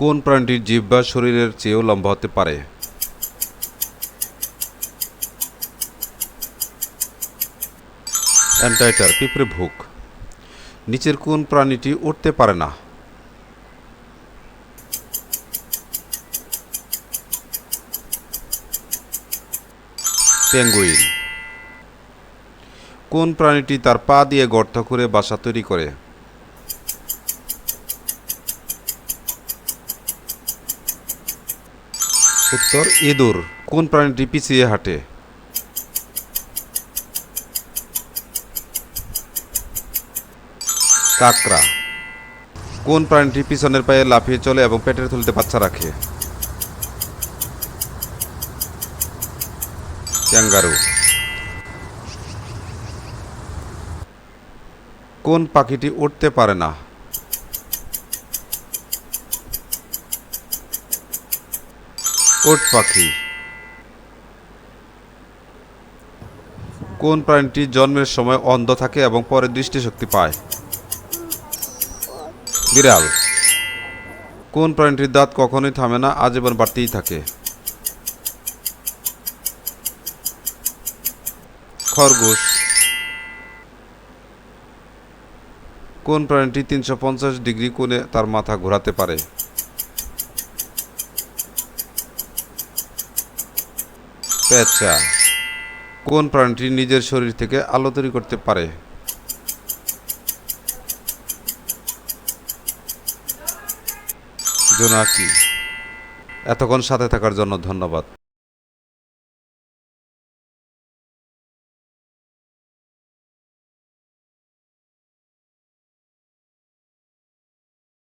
কোন প্রাণীটির জিহ্বা শরীরের চেয়েও লম্বা হতে পারে? অ্যান্টাইটার পিঁপড়ে ভুক নিচের কোন প্রাণীটি উঠতে পারে না? পেঙ্গুইন কোন প্রাণীটি তার পা দিয়ে গর্ত করে বাসা তৈরি করে? উত্তর, ইঁদুর। কোন প্রাণীটি পিছিয়ে হাঁটে? কাকড়া। কোন প্রাণীটি পিছনের পায়ে লাফিয়ে চলে এবং পেটের থলিতে বাচ্চা রাখে? ক্যাঙ্গারু। কোন পাখিটি উঠতে পারে না? ওট পাখি। কোন প্রাণীটি জন্মের সময় অন্ধ থাকে এবং পরে দৃষ্টিশক্তি পায়? বিড়াল। কোন প্রাণীটির দাঁত কখনোই থামে না, আজীবন বাড়তেই থাকে। খরগোশ। কোন প্রাণীটি তিনশো পঞ্চাশ ডিগ্রি কোণে তার মাথা ঘোরাতে পারে? পেঁচা কোন প্রাণীটি নিজের শরীর থেকে আলো তৈরি করতে পারে? জোনাকি। এতক্ষণ সাথে থাকার জন্য ধন্যবাদ।